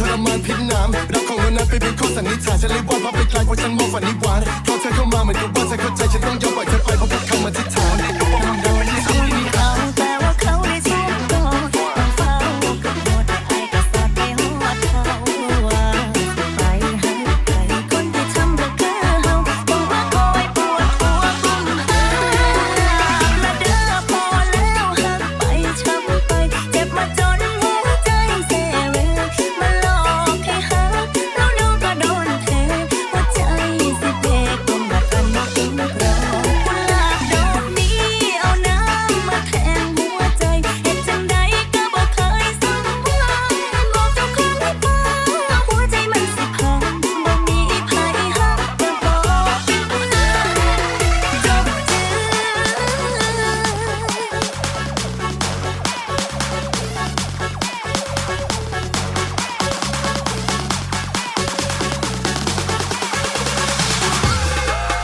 ทรมานพิษน้ำรักของวันนั้นไปเป็นข้อสันนิษฐานฉันเลยว่าพาไปไกลเพราะฉันมองฝันนิวานพอเธอเข้ามาเหมือนกับว่าเธอเข้าใจฉันต้องยอม